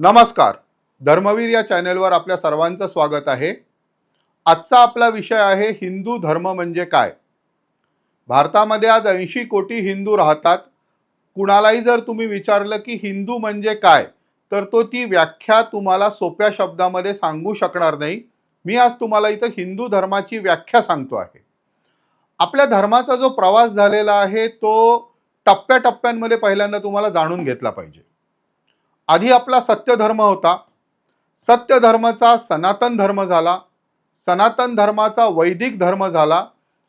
नमस्कार. धर्मवीर या चॅनेलवर आपल्या सर्वांचं स्वागत आहे. आजचा आपला विषय आहे हिंदू धर्म म्हणजे काय? भारतामध्ये आज ऐंशी कोटी हिंदू राहतात. कुणालाही जर तुम्ही विचारलं की हिंदू म्हणजे काय तर तो ती व्याख्या तुम्हाला सोप्या शब्दामध्ये सांगू शकणार नाही. मी आज तुम्हाला इथं हिंदू धर्माची व्याख्या सांगतो आहे. आपल्या धर्माचा जो प्रवास झालेला आहे तो टप्प्याटप्प्यांमध्ये पहिल्यांदा तुम्हाला जाणून घेतला पाहिजे. आधी आपला सत्य धर्म होता. सत्य धर्माचा सनातन धर्म झाला. सनातन धर्माचा वैदिक धर्म झाला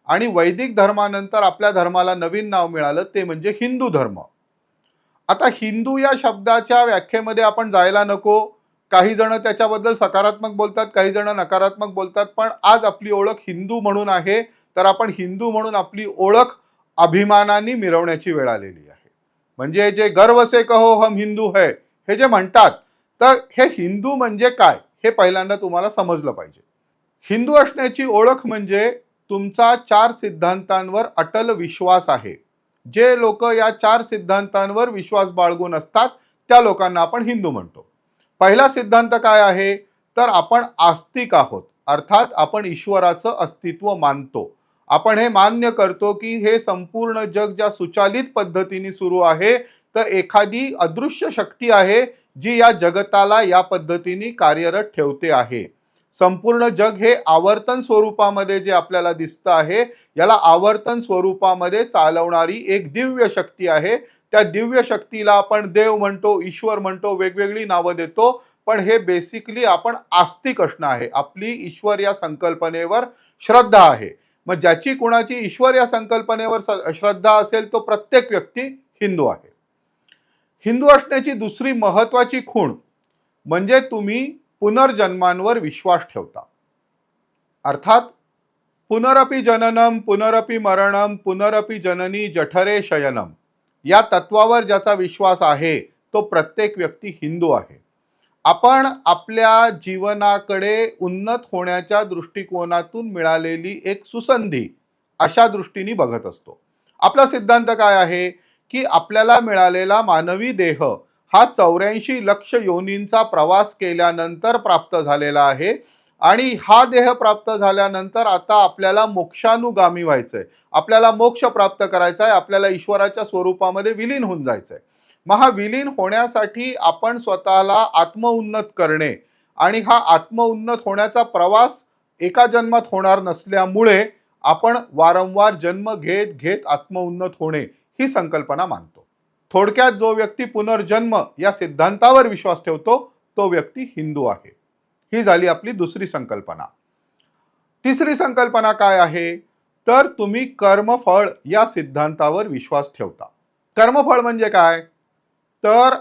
आणि वैदिक धर्मानंतर आपल्या धर्माला नवीन नाव मिळालं ते म्हणजे हिंदू धर्म. आता हिंदू या शब्दाच्या व्याख्येमध्ये आपण जायला नको. काही जण त्याच्याबद्दल सकारात्मक बोलतात काही जण नकारात्मक बोलतात पण आज आपली ओळख हिंदू म्हणून आहे तर आपण हिंदू म्हणून आपली ओळख अभिमानाने मिरवण्याची वेळ आलेली आहे. म्हणजे जे गर्व से कहो हम हिंदू है. हे जे म्हणतात तर हे हिंदू म्हणजे काय? हे पहिल्यांदा तुम्हाला समजलं पाहिजे. हिंदू असण्याची ओळख म्हणजे तुमचा चार सिद्धांतांवर अटल विश्वास आहे. जे लोक या चार सिद्धांतांवर विश्वास बाळगून असतात त्या लोकांना आपण हिंदू म्हणतो. पहिला सिद्धांत काय आहे? तर आपण आस्तिक आहोत. अर्थात आपण ईश्वराचं अस्तित्व मानतो. आपण हे मान्य करतो की हे संपूर्ण जग ज्या सुचालित पद्धतीने सुरू आहे तर एखादी अदृश्य शक्ती आहे जी या जगताला या पद्धतीने कार्यरत ठेवते आहे. संपूर्ण जग हे आवर्तन स्वरूपामध्ये जे आपल्याला दिसतं आहे याला आवर्तन स्वरूपामध्ये चालवणारी एक दिव्य शक्ती आहे. त्या दिव्य शक्तीला आपण देव म्हणतो ईश्वर म्हणतो वेगवेगळी नावं देतो पण हे बेसिकली आपण आस्तिक असणं आहे. आपली ईश्वर या संकल्पनेवर श्रद्धा आहे. मग ज्याची कुणाची ईश्वर या संकल्पनेवर श्रद्धा असेल तो प्रत्येक व्यक्ती हिंदू आहे. हिंदू असण्याची दुसरी महत्वाची खूण म्हणजे तुम्ही पुनर्जन्मांवर विश्वास ठेवता. अर्थात पुनरपी जननम पुनरपी मरणम पुनरपी जननी जठरे शयनम या तत्वावर ज्याचा विश्वास आहे तो प्रत्येक व्यक्ती हिंदू आहे. आपण आपल्या जीवनाकडे उन्नत होण्याच्या दृष्टिकोनातून मिळालेली एक सुसंधी अशा दृष्टीने बघत असतो. आपला सिद्धांत काय आहे? की आपल्याला मिळालेला मानवी देह हा चौऱ्याऐंशी लक्ष योनींचा प्रवास केल्यानंतर प्राप्त झालेला आहे. आणि हा देह प्राप्त झाल्यानंतर आता आपल्याला मोक्षानुगामी व्हायचंय. आपल्याला मोक्ष प्राप्त करायचा आहे आपल्याला ईश्वराच्या स्वरूपामध्ये विलीन होऊन जायचंय. महाविलीन होण्यासाठी आपण स्वतःला आत्मउन्नत करणे आणि हा आत्मउन्नत होण्याचा प्रवास एका जन्मात होणार नसल्यामुळे आपण वारंवार जन्म घेत घेत आत्मउन्नत होणे ही संकल्पना मानतो. थोडक्यात जो व्यक्ती पुनर्जन्म या सिद्धांतावर विश्वास ठेवतो तो व्यक्ती हिंदू आहे. ही झाली आपली दुसरी संकल्पना. तिसरी संकल्पना काय आहे? तर तुम्ही कर्मफळ या सिद्धांतावर विश्वास ठेवता. कर्मफळ म्हणजे काय? तर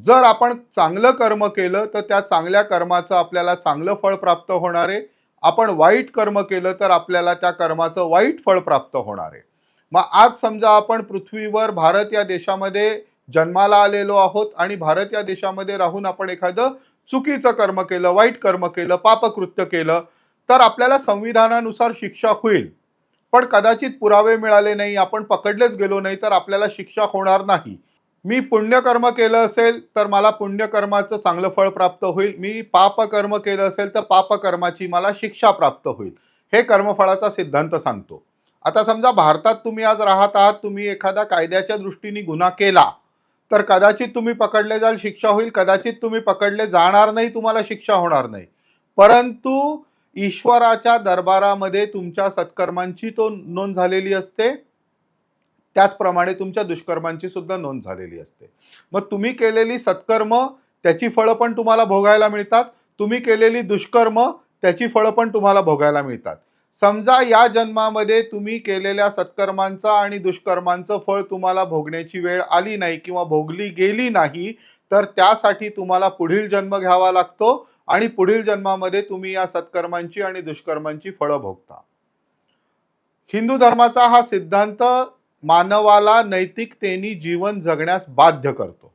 जर आपण चांगलं कर्म केलं तर त्या चांगल्या कर्माचं आपल्याला चांगलं फळ प्राप्त होणार आहे. आपण वाईट कर्म केलं तर आपल्याला त्या कर्माचं वाईट फळ प्राप्त होणार आहे. मग आज समजा आपण पृथ्वीवर भारत या देशामध्ये जन्माला आलेलो आहोत आणि भारत या देशामध्ये राहून आपण एखादं चुकीचं कर्म केलं वाईट कर्म केलं पापकृत्य केलं तर आपल्याला संविधानानुसार शिक्षा होईल. पण कदाचित पुरावे मिळाले नाही आपण पकडलेच गेलो नाही तर आपल्याला शिक्षा होणार नाही. मी पुण्यकर्म केलं असेल तर मला पुण्यकर्माचं चांगलं फळ प्राप्त होईल. मी पापकर्म केलं असेल तर पापकर्माची मला शिक्षा प्राप्त होईल. हे कर्मफळाचा सिद्धांत सांगतो. आता समजा भारतात तुम्ही आज राहत आहात तुम्ही एखादा कायद्याच्या दृष्टीने गुन्हा केला तर कदाचित तुम्ही पकडले जाल शिक्षा होईल. कदाचित तुम्ही पकडले जाणार नाही तुम्हाला शिक्षा होणार नाही. परंतु ईश्वराच्या दरबारामध्ये तुमच्या सत्कर्मांची तो नोंद झालेली असते. त्याचप्रमाणे तुमच्या दुष्कर्मांची सुद्धा नोंद झालेली असते. मग तुम्ही केलेली सत्कर्म त्याची फळं पण तुम्हाला भोगायला मिळतात. तुम्ही केलेली दुष्कर्म त्याची फळं पण तुम्हाला भोगायला मिळतात. समजा या जन्मामध्ये तुम्ही केलेल्या सत्कर्मांचा आणि दुष्कर्मांचं फळ तुम्हाला भोगण्याची वेळ आली नाही किंवा भोगली गेली नाही तर त्यासाठी तुम्हाला पुढील जन्म घ्यावा लागतो आणि पुढील जन्मामध्ये तुम्ही या सत्कर्मांची आणि दुष्कर्मांची फळं भोगता. हिंदू धर्माचा हा सिद्धांत मानवाला नैतिकतेने जीवन जगण्यास बाध्य करतो.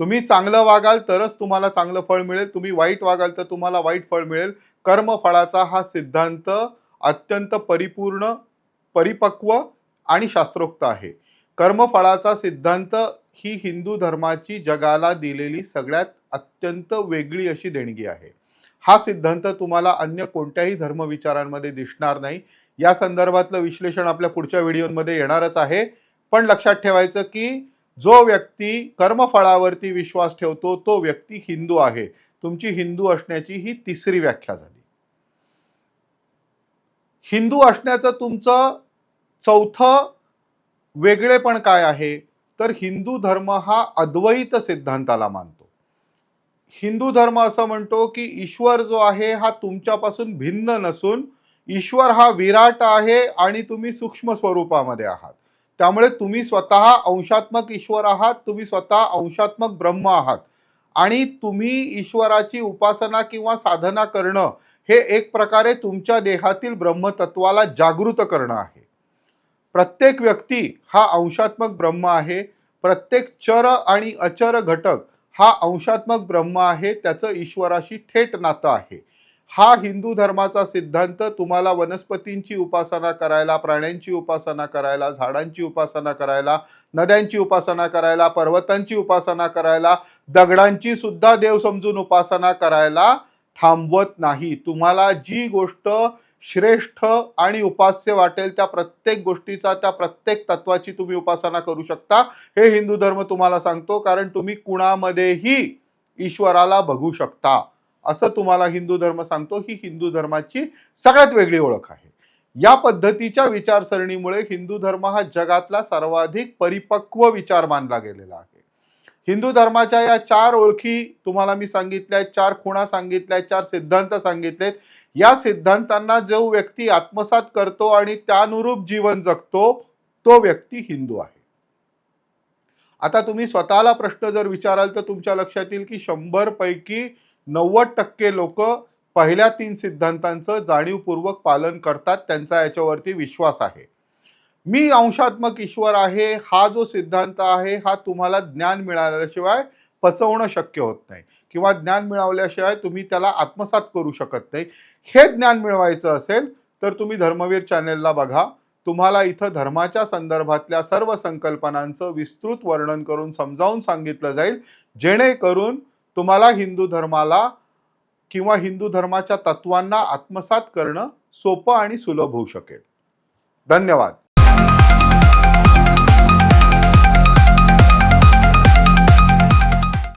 तुम्ही चांगलं वागाल तरच तुम्हाला चांगलं फळ मिळेल तुम्ही वाईट वागाल तर तुम्हाला वाईट फळ मिळेल. कर्मफळाचा हा सिद्धांत अत्यंत परिपूर्ण परिपक्व आणि शास्त्रोक्त आहे. कर्मफळाचा सिद्धांत ही हिंदू धर्माची जगाला दिलेली सगळ्यात अत्यंत वेगळी अशी देणगी आहे. हा सिद्धांत तुम्हाला अन्य कोणत्याही धर्मविचारांमध्ये दिसणार नाही. या संदर्भातलं विश्लेषण आपल्या पुढच्या व्हिडिओमध्ये येणारच आहे. पण लक्षात ठेवायचं की जो व्यक्ती कर्मफळावरती विश्वास ठेवतो तो व्यक्ती हिंदू आहे. तुमची हिंदू असण्याची ही तिसरी व्याख्या झाली. हिंदू असण्याचं तुमचं चौथं वेगळेपण काय आहे? तर हिंदू धर्म हा अद्वैत सिद्धांताला मानतो. हिंदू धर्म असं म्हणतो की ईश्वर जो आहे हा तुमच्यापासून भिन्न नसून ईश्वर हा विराट आहे आणि तुम्ही सूक्ष्म स्वरूपामध्ये आहात. त्यामुळे तुम्ही स्वतः अंशात्मक ईश्वर आहात तुम्ही स्वतः अंशात्मक ब्रह्म आहात. आणि तुम्ही ईश्वराची उपासना किंवा साधना करणं हे एक प्रकारे तुमच्या देहातील ब्रह्मतत्वाला जागृत करणं आहे. प्रत्येक व्यक्ती हा अंशात्मक ब्रह्म आहे. प्रत्येक चर आणि अचर घटक हा अंशात्मक ब्रह्म आहे. त्याचं ईश्वराशी थेट नातं आहे. हा हिंदू धर्माचा सिद्धांत तुम्हाला वनस्पतींची उपासना करायला प्राण्यांची उपासना करायला झाडांची उपासना करायला नद्यांची उपासना करायला पर्वतांची उपासना करायला दगडांची सुद्धा देव समजून उपासना करायला थांबवत नाही. तुम्हाला जी गोष्ट श्रेष्ठ आणि उपास्य वाटेल त्या प्रत्येक गोष्टीचा त्या प्रत्येक तत्वाची तुम्ही उपासना करू शकता. हे हिंदू धर्म तुम्हाला सांगतो कारण तुम्ही कुणामध्येही ईश्वराला बघू शकता. असं तुम्हाला हिंदू धर्म सांगतो. ही हिंदू धर्माची सगळ्यात वेगळी ओळख आहे. या पद्धतीच्या विचारसरणीमुळे हिंदू धर्म हा जगातला सर्वाधिक परिपक्व विचार मानला गेलेला आहे. हिंदू धर्माच्या या चार ओळखी तुम्हाला मी सांगितल्या चार खुणा सांगितल्या चार सिद्धांत सांगितलेत. या सिद्धांतांना जो व्यक्ती आत्मसात करतो आणि त्यानुरूप जीवन जगतो तो व्यक्ती हिंदू आहे. आता तुम्ही स्वतःला प्रश्न जर विचाराल तर तुमच्या लक्षात येईल की शंभर पैकी नव्वद टक्के लोक पहिल्या तीन सिद्धांतांचं जाणीवपूर्वक पालन करतात. त्यांचा याच्यावरती विश्वास आहे. मी अंशात्मक ईश्वर आहे हा जो सिद्धांत आहे हा तुम्हाला ज्ञान मिळाल्याशिवाय पचवणं शक्य होत नाही. किंवा ज्ञान मिळवल्याशिवाय तुम्ही त्याला आत्मसात करू शकत नाही. हे ज्ञान मिळवायचं असेल तर तुम्ही धर्मवीर चॅनेलला बघा. तुम्हाला इथं धर्माच्या संदर्भातल्या सर्व संकल्पनांचं विस्तृत वर्णन करून समजावून सांगितलं जाईल. जेणेकरून तुम्हाला हिंदू धर्माला किंवा हिंदू धर्माच्या तत्वांना आत्मसात करणं सोपं आणि सुलभ होऊ शकेल. धन्यवाद.